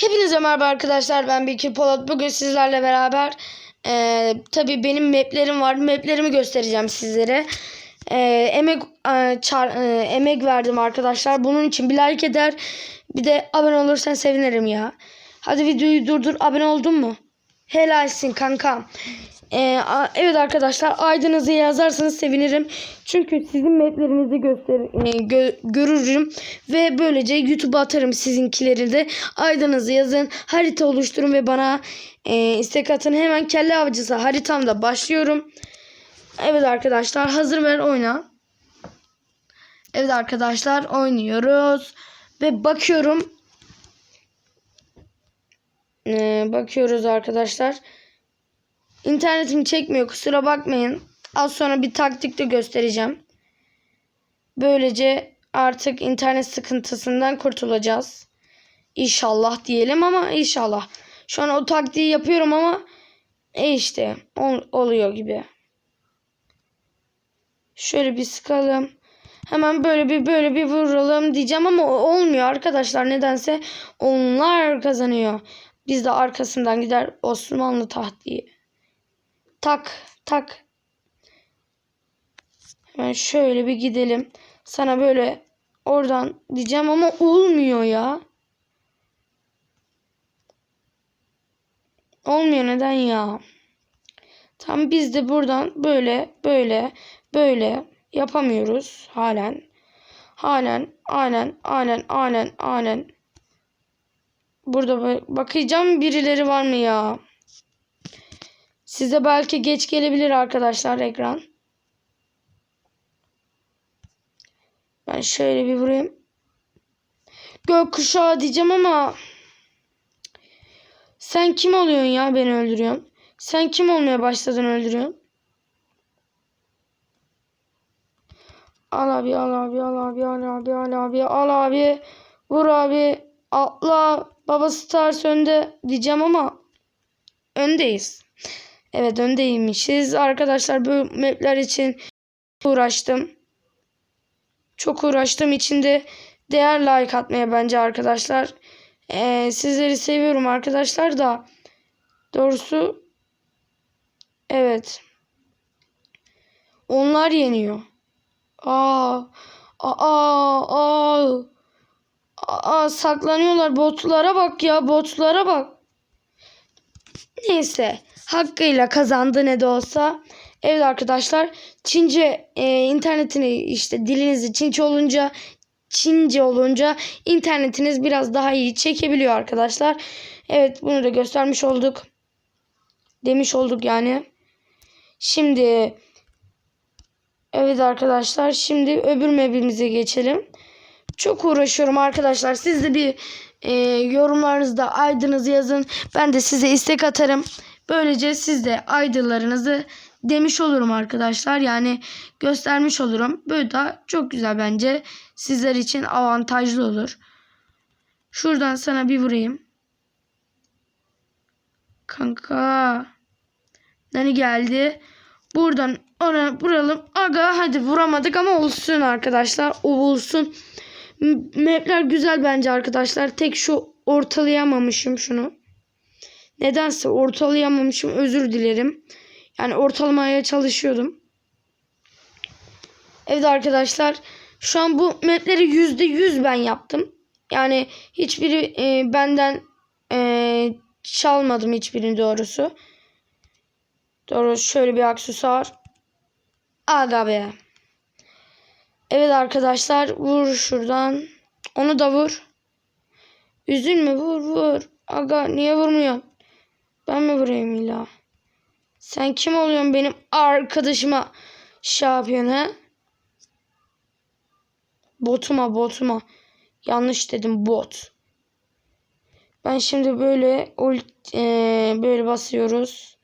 Hepinize merhaba arkadaşlar ben Bekir Polat. Bugün sizlerle beraber e, tabii benim maplerim var. Maplerimi göstereceğim sizlere. E, emek e, çar- e, emek verdim arkadaşlar. Bunun için bir like eder. Bir de abone olursan sevinirim ya. Hadi videoyu durdur. Abone oldun mu? Helalsin kankam. Ee, evet arkadaşlar aydınızı yazarsanız sevinirim. Çünkü sizin maplerinizi göster e, gö- görürüm ve böylece YouTube'a atarım sizinkileri de. Aydınızı yazın, harita oluşturun ve bana e, istek atın. Hemen kelle avcısı haritamda başlıyorum. Evet arkadaşlar hazır ver oyna. Evet arkadaşlar oynuyoruz ve bakıyorum. Ee, bakıyoruz arkadaşlar. İnternetim çekmiyor kusura bakmayın. Az sonra bir taktik de göstereceğim. Böylece artık internet sıkıntısından kurtulacağız. İnşallah diyelim ama inşallah. Şu an o taktiği yapıyorum ama e işte ol- oluyor gibi. Şöyle bir sıkalım. Hemen böyle bir böyle bir vuralım diyeceğim ama olmuyor arkadaşlar. Nedense onlar kazanıyor. Biz de arkasından gider Osmanlı tahtı. Tak tak. Hemen şöyle bir gidelim. Sana böyle oradan diyeceğim ama olmuyor ya. Olmuyor neden ya? Tam biz de buradan böyle böyle böyle yapamıyoruz halen. Halen halen halen halen halen. Burada bakacağım birileri var mı ya? Size belki geç gelebilir arkadaşlar ekran. Ben şöyle bir vurayım. Gökkuşağı diyeceğim ama sen kim oluyorsun ya beni öldürüyorsun? Sen kim olmaya başladın öldürüyorsun? Al abi al abi al abi al abi al abi al abi vur abi atla baba stars önde diyeceğim ama öndeyiz. Evet öndeymişiz. Arkadaşlar bu mapler için uğraştım. Çok uğraştım. İçinde değer like atmaya bence arkadaşlar. Ee, sizleri seviyorum arkadaşlar da. Doğrusu evet. Onlar yeniyor. Aa, aa, aa, aa, saklanıyorlar. Botlara bak ya. Botlara bak. Neyse. Hakkıyla kazandı ne de olsa. Evet arkadaşlar. Çince e, internetini işte dilinizi Çince olunca Çince olunca internetiniz biraz daha iyi çekebiliyor arkadaşlar. Evet bunu da göstermiş olduk. Demiş olduk yani. Şimdi evet arkadaşlar şimdi öbür map'imize geçelim. Çok uğraşıyorum arkadaşlar. Siz de bir e, yorumlarınızda aydınızı yazın. Ben de size istek atarım. Böylece siz de aydınlarınızı demiş olurum arkadaşlar. Yani göstermiş olurum. Böyle da çok güzel bence. Sizler için avantajlı olur. Şuradan sana bir vurayım. Kanka. Nani geldi. Buradan ona vuralım. Aga hadi vuramadık ama olsun arkadaşlar. O olsun. Mapler güzel bence arkadaşlar. Tek şu ortalayamamışım şunu. Nedense ortalayamamışım. Özür dilerim. Yani ortalamaya çalışıyordum. Evet arkadaşlar. Şu an bu mapleri yüzde yüz ben yaptım. Yani hiçbiri e, benden e, çalmadım hiçbirini doğrusu. Doğru şöyle bir aksesuar. Aga be. Evet arkadaşlar vur şuradan. Onu da vur. Üzülme vur vur. Aga niye vurmuyorsun? Ben mi vurayım illa? Sen kim oluyorsun benim arkadaşıma şey yapıyorsun ha? Botuma botuma. Yanlış dedim bot. Ben şimdi böyle eee, böyle basıyoruz.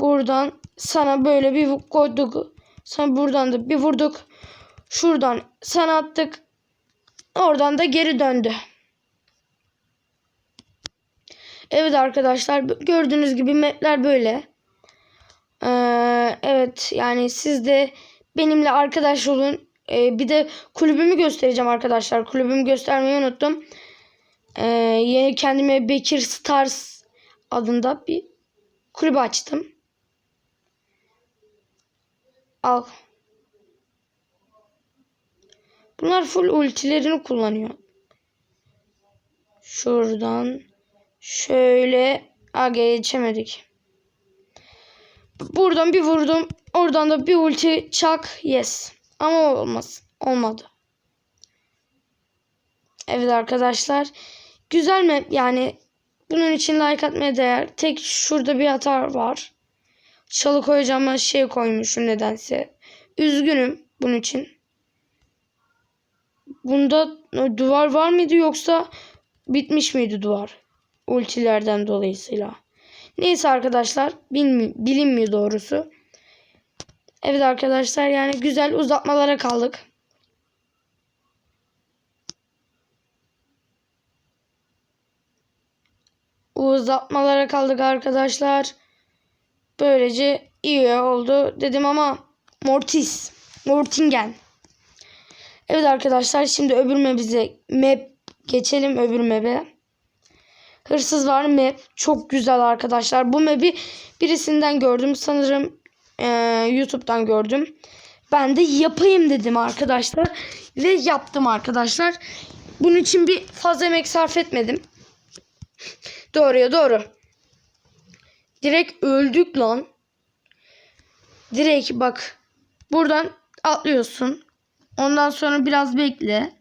Buradan sana böyle bir koyduk. Sana buradan da bir vurduk. Şuradan sana attık. Oradan da geri döndü. Evet arkadaşlar gördüğünüz gibi mapler böyle. Ee, evet yani siz de benimle arkadaş olun. Ee, bir de kulübümü göstereceğim arkadaşlar. Kulübümü göstermeyi unuttum. Ee, yeni kendime Bekir Stars adında bir kulüp açtım. Al. Bunlar full ultilerini kullanıyor. Şuradan şöyle aga geçemedik. Buradan bir vurdum. Oradan da bir ulti çak. Yes. Ama olmaz. Olmadı. Evet arkadaşlar. Güzel mi? Yani bunun için like atmaya değer. Tek şurada bir hata var. Çalı koyacağıma şey koymuşum nedense. Üzgünüm bunun için. Bunda duvar var mıydı yoksa bitmiş miydi duvar? Ultilerden dolayısıyla. Neyse arkadaşlar bilmi bilinmiyor doğrusu. Evet arkadaşlar yani güzel uzatmalara kaldık. Uzatmalara kaldık arkadaşlar. Böylece iyi oldu dedim ama Mortis. Mortingen. Evet arkadaşlar şimdi öbür map'e map geçelim öbür map'e. Hırsız var map. Çok güzel arkadaşlar. Bu map'i birisinden gördüm. Sanırım e, YouTube'dan gördüm. Ben de yapayım dedim arkadaşlar. Ve yaptım arkadaşlar. Bunun için bir fazla emek sarf etmedim. Doğruya doğru. Direkt öldük lan. Direkt bak. Buradan atlıyorsun. Ondan sonra biraz bekle.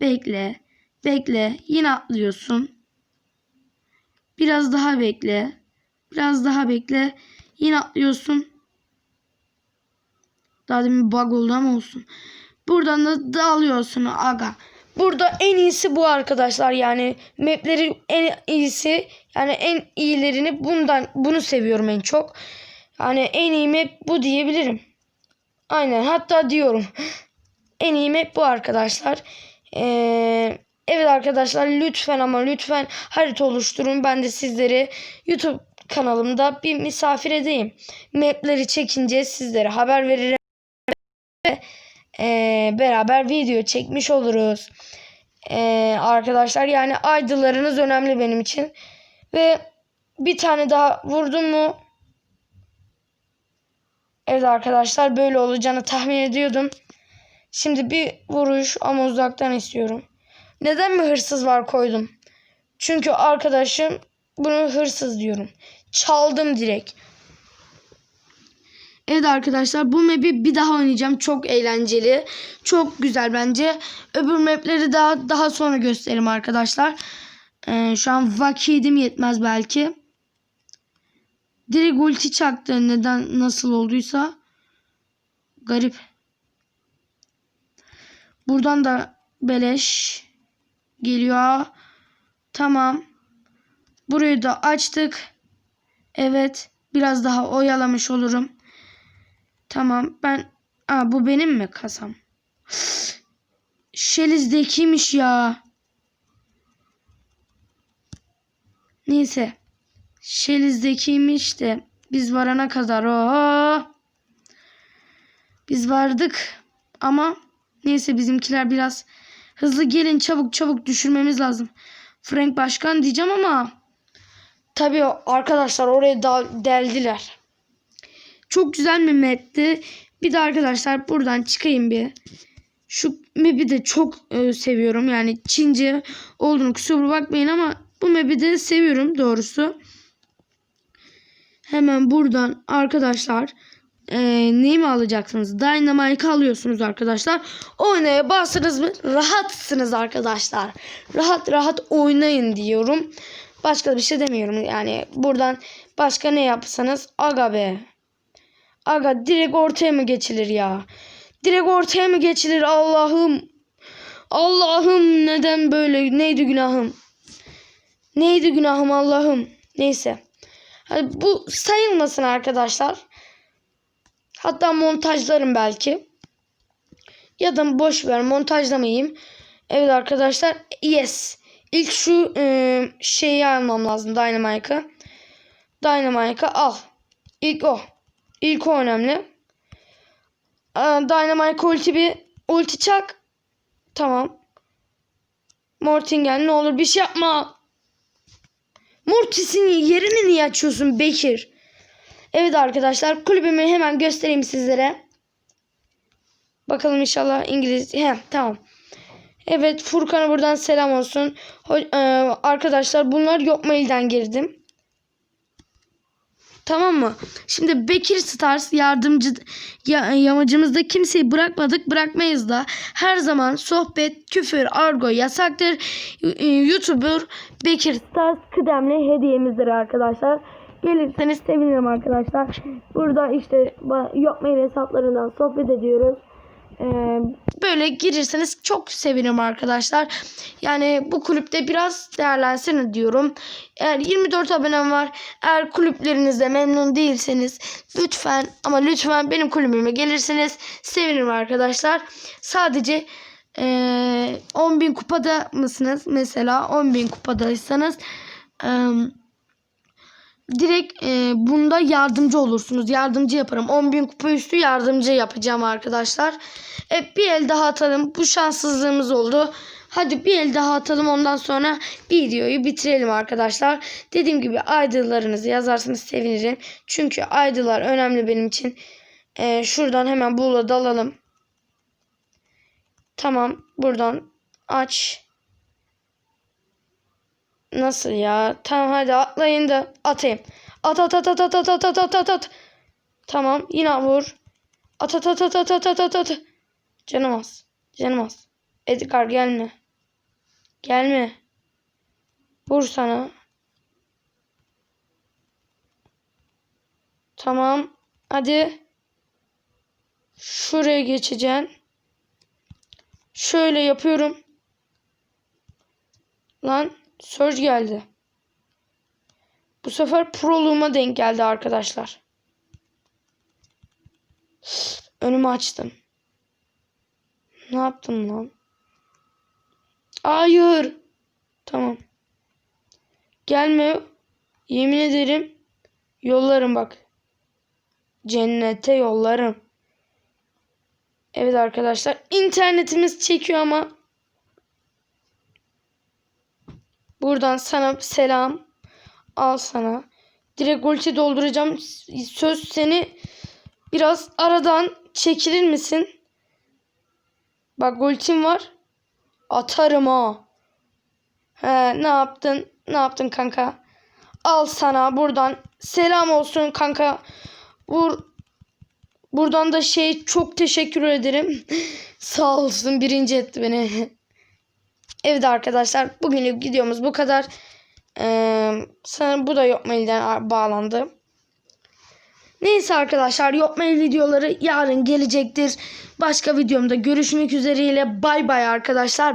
Bekle. Bekle. Yine atlıyorsun. Biraz daha bekle. Biraz daha bekle. Yine atlıyorsun. Daha demin bug oldu ama olsun. Buradan da dağılıyorsun aga. Burada en iyisi bu arkadaşlar. Yani mapleri en iyisi yani en iyilerini bundan bunu seviyorum en çok. Yani en iyi map bu diyebilirim. Aynen hatta diyorum. En iyi map bu arkadaşlar. Ee, evet arkadaşlar lütfen ama lütfen harita oluşturun. Ben de sizleri YouTube kanalımda bir misafir edeyim. Mapleri çekince sizlere haber veririm. Ee, beraber video çekmiş oluruz. Ee, arkadaşlar yani aydılarınız önemli benim için. Ve bir tane daha vurdum mu? Evet arkadaşlar böyle olacağını tahmin ediyordum. Şimdi bir vuruş ama uzaktan istiyorum. Neden mi hırsız var koydum? Çünkü arkadaşım bunu hırsız diyorum. Çaldım direkt. Evet arkadaşlar bu map'i bir daha oynayacağım. Çok eğlenceli. Çok güzel bence. Öbür map'leri daha daha sonra gösteririm arkadaşlar. Ee, şu an vakidim yetmez belki. Direkt ulti çaktı. Neden nasıl olduysa. Garip. Buradan da beleş geliyor. Tamam. Burayı da açtık. Evet. Biraz daha oyalamış olurum. Tamam ben... Aa, bu benim mi kasam? Şelizdekiymiş ya. Neyse. Şelizdekiymiş de biz varana kadar o biz vardık ama neyse bizimkiler biraz hızlı gelin çabuk çabuk düşürmemiz lazım. Frank Başkan diyeceğim ama tabii arkadaşlar oraya deldiler. Çok güzel bir map'ti. Bir de arkadaşlar buradan çıkayım bir. Şu map'i de çok e, seviyorum. Yani Çince olduğunu kusura bakmayın ama bu map'i de seviyorum doğrusu. Hemen buradan arkadaşlar e, neyi mi alacaksınız? Dynamite alıyorsunuz arkadaşlar. Oynaya bastınız mı? Rahatsınız arkadaşlar. Rahat rahat oynayın diyorum. Başka bir şey demiyorum. Yani buradan başka ne yapsanız aga be. Aga direkt ortaya mı geçilir ya? Direkt ortaya mı geçilir Allah'ım? Allah'ım neden böyle? Neydi günahım? Neydi günahım Allah'ım? Neyse. Hadi bu sayılmasın arkadaşlar. Hatta montajlarım belki. Ya da boş ver montajlamayayım. Evet arkadaşlar. Yes. İlk şu e, şeyi almam lazım. Dynamite'ı. Dynamite'ı al. İlk o. İlk o önemli. Ee, Dynamite ulti bir ulti çak. Tamam. Mortingen ne olur bir şey yapma. Mortis'in yerini niye açıyorsun Bekir? Evet arkadaşlar kulübümü hemen göstereyim sizlere. Bakalım inşallah İngiliz. He tamam. Evet Furkan'a buradan selam olsun. Ho- e, arkadaşlar bunlar yok mailden girdim. Tamam mı? Şimdi Bekir Stars yardımcı ya, yamacımızda kimseyi bırakmadık bırakmayız da her zaman sohbet, küfür, argo yasaktır. YouTuber Bekir Stars kıdemli hediyemizdir arkadaşlar. Gelirseniz sevinirim arkadaşlar. Burada işte yok mail hesaplarından sohbet ediyoruz. Ee, böyle girirseniz çok sevinirim arkadaşlar. Yani bu kulüpte biraz değerlensin diyorum. Eğer 24 abonem var. Eğer kulüplerinizde memnun değilseniz lütfen ama lütfen benim kulübüme gelirseniz sevinirim arkadaşlar. Sadece eee 10.000 kupada mısınız? Mesela 10.000 kupadaysanız eee direkt e, bunda yardımcı olursunuz. Yardımcı yaparım. 10.000 kupa üstü yardımcı yapacağım arkadaşlar. E, bir el daha atalım. Bu şanssızlığımız oldu. Hadi bir el daha atalım ondan sonra videoyu bitirelim arkadaşlar. Dediğim gibi aydıllarınızı yazarsanız sevinirim. Çünkü aydılar önemli benim için. E, şuradan hemen bula dalalım. Tamam buradan aç. Nasıl ya? Tamam hadi atlayın da atayım. At at at at at at at at at at. Tamam yine vur. At at at at at at at at at. Canım az. Canım az. Edgar gelme. Gelme. Vur sana. Tamam. Hadi. Şuraya geçeceksin. Şöyle yapıyorum. Lan Surge geldi. Bu sefer proluğuma denk geldi arkadaşlar. Önümü açtım. Ne yaptım lan? Hayır. Tamam. Gelme. Yemin ederim yollarım bak. Cennete yollarım. Evet arkadaşlar internetimiz çekiyor ama Buradan sana selam. Al sana. Direkt ulti dolduracağım. Söz seni biraz aradan çekilir misin? Bak ultim var. Atarım ha. He ne yaptın? Ne yaptın kanka? Al sana buradan selam olsun kanka. Vur. Buradan da şey çok teşekkür ederim. Sağ olsun birinci etti beni. Evet arkadaşlar bugünlük videomuz bu kadar. Ee, sanırım bu da Yopmail'den bağlandı. Neyse arkadaşlar Yopmail videoları yarın gelecektir. Başka videomda görüşmek üzereyle bay bay arkadaşlar.